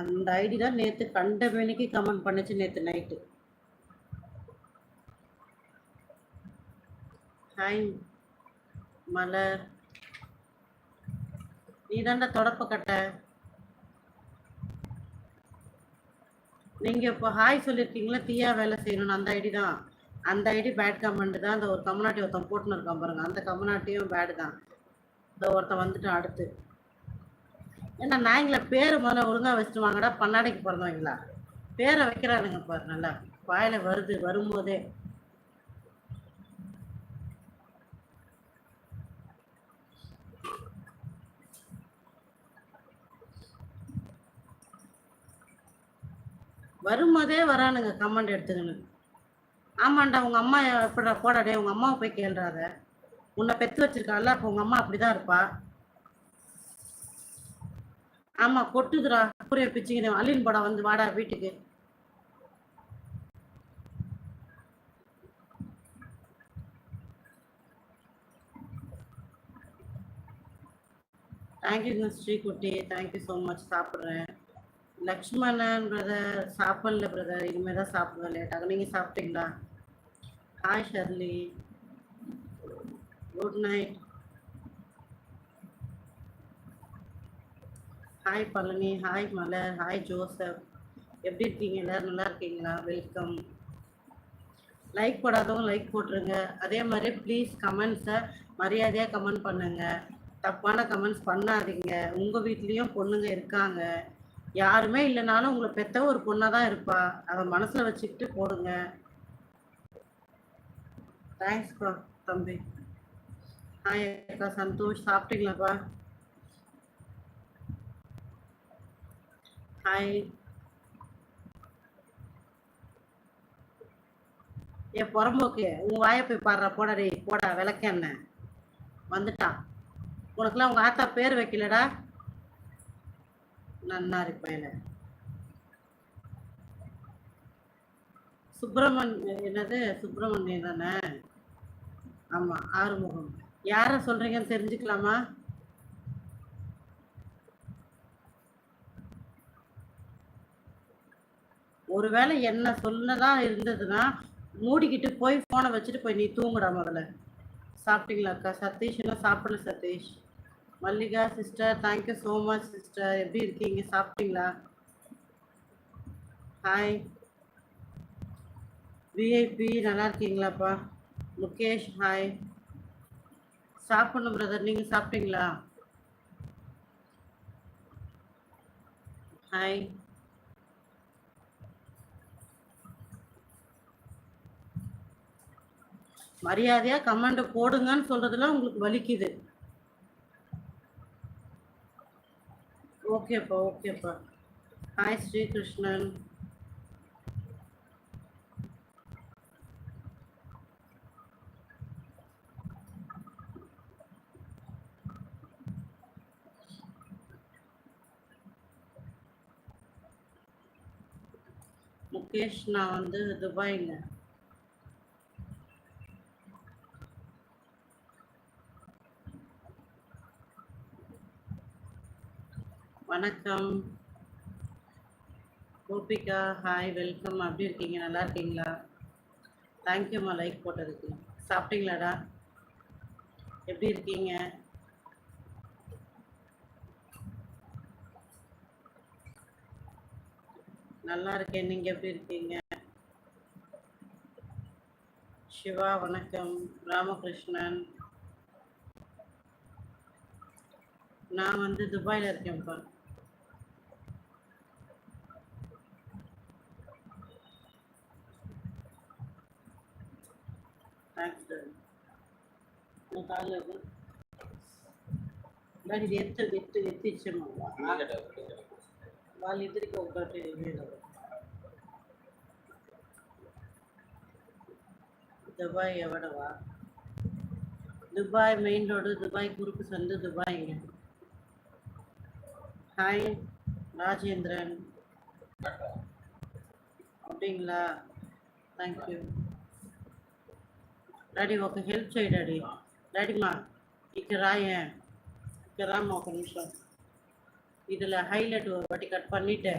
அந்த ஐடி தான் நேற்று கண்ட மேனிக்கு கமெண்ட் பண்ணுச்சு நேற்று நைட்டு. ஹாய் மலர். நீ தாண்டா தொடப்ப கட்ட. நீங்கள் இப்போ ஹாய் சொல்லியிருக்கீங்களா தீயா வேலை செய்யணும்னு அந்த ஐடி தான். அந்த ஐடி பேட் கமெண்ட் தான். அந்த ஒரு கம்யூனாட்டி ஒருத்தன் போட்டுன்னு இருக்கான் பாருங்க. அந்த கம்யூனாட்டியும் பேடு தான். இந்த ஒருத்தன் வந்துட்டான் அடுத்து. ஏன்னா நாய்ங்கள பேர் முதல்ல ஒழுங்காக வச்சுட்டு வாங்கடா பண்ணாடைக்கு பிறந்தவங்களா? பேரை வைக்கிறானுங்க பாரு நல்லா. வாயில வருது வரும்போதே. வரும்போதே வரானுங்க கமெண்ட் எடுத்துக்கணும் ஆமாண்டா உங்க அம்மா எப்படா போடாடே உங்க அம்மாவை போய் கேள்றாத. உன்னை பெத்து வச்சிருக்காள்ல அப்போ உங்க அம்மா அப்படிதான் இருப்பா. ஆமா கொட்டுதுடா. புரிய பிச்சுக்கிறேன் அலின் படம் வந்து வாடா வீட்டுக்கு. Thank you Sreekutty. Thank you so much சாப்பிட்றேன். லக்ஷ்மணன் பிரதர் சாப்பிடல பிரதர் இனிமேல் தான் சாப்பிடுவேன் லேட்டாக நீங்கள் சாப்பிட்டீங்களா? Hi Shirley good night hi Palani. Hi Malar hi Joseph. எப்படி இருக்கீங்க? எல்லாரும் நல்லா இருக்கீங்களா? வெல்கம் லைக் போடாதவங்க லைக் போட்டுருங்க. அதே மாதிரி ப்ளீஸ் கமெண்ட்ஸை மரியாதையாக கமெண்ட் பண்ணுங்க. தப்பான கமெண்ட்ஸ் பண்ணாதீங்க. உங்கள் வீட்லேயும் பொண்ணுங்க இருக்காங்க. யாருமே இல்லைனாலும் உங்களை பெத்த ஒரு பொண்ணாக தான் இருப்பா. அதை மனசில் வச்சுக்கிட்டு போடுங்க. தேங்க்ஸ்ப்பா தம்பி. ஹாய் அக்கா சந்தோஷ். சாப்பிட்டீங்களாப்பா? ஹாய் ஏ புறம்போக்கு உன் வாயை போய் பாடுறா போடா போடா விளக்க என்ன? வந்துட்டான் உனக்குலாம் உங்கள் ஆத்தா பேர் வைக்கலடா. நன்னா பையல சுப்பிரமண் என்னது? சுப்பிரமணியம் தானே? ஆமாம் ஆறுமுகம். யாரை சொல்கிறீங்கன்னு தெரிஞ்சுக்கலாமா? ஒருவேளை என்ன சொன்னதா இருந்ததுன்னா மூடிக்கிட்டு போய் ஃபோனை வச்சுட்டு போய் நீ தூங்குடா முதல்ல. சாப்பிட்டீங்களாக்கா சதீஷ் இன்னும் சாப்பிடல Satish. Mallika sister thank you so much sister எப்படி இருக்கீங்க? சாப்பிட்டீங்களா? ஹாய் விஐபி நல்லா இருக்கீங்களாப்பா? முகேஷ் ஹாய் சாப்பிடணும் பிரதர் நீங்கள் சாப்பிட்டீங்களா? ஹாய் மரியாதையா கமெண்ட் போடுங்கன்னு சொல்றதுல உங்களுக்கு வலிக்குது. ஓகேப்பா ஓகேப்பா ஹாய் ஸ்ரீகிருஷ்ணன். முகேஷ் நான் வந்து துபாய்ங்க வணக்கம். கோபிகா ஹாய் வெல்கம் அப்படி இருக்கீங்க? நல்லா இருக்கீங்களா? தேங்க்யூம்மா லைக் போட்டதுக்கு. சாப்பிட்டீங்களாடா? எப்படி இருக்கீங்க? நல்லா இருக்கேன். நீங்க எப்படி இருக்கீங்க? சிவா வணக்கம். ராமகிருஷ்ணன். நான் வந்து துபாயில் இருக்கேன்ப்பா. தேங்க்ஸ் நான் காலையில் இருக்கேன் డాడీ ఇది ఎత్తు ఎత్తు ఎత్తి ఇచ్చాము వాళ్ళిద్దరికి ఒకటి వేలు దుబాయ్ ఎవడవా దుబాయ్ మెయిన్ రోడ్ దుబాయ్ குறுக்கு சந்து துபாய்ங்க ஹாய் ராஜேந்திரன் அப்படிங்களா థ్యాంక్ యూ డాడీ ఒక హెల్ప్ చేయి డాడీ డాడీ మా ఇక్కడ రాయే ఇక్కడ రామ్మా ఒక నిమిషం இதில் ஹைலைட் ஒரு வாட்டி கட் பண்ணிவிட்டு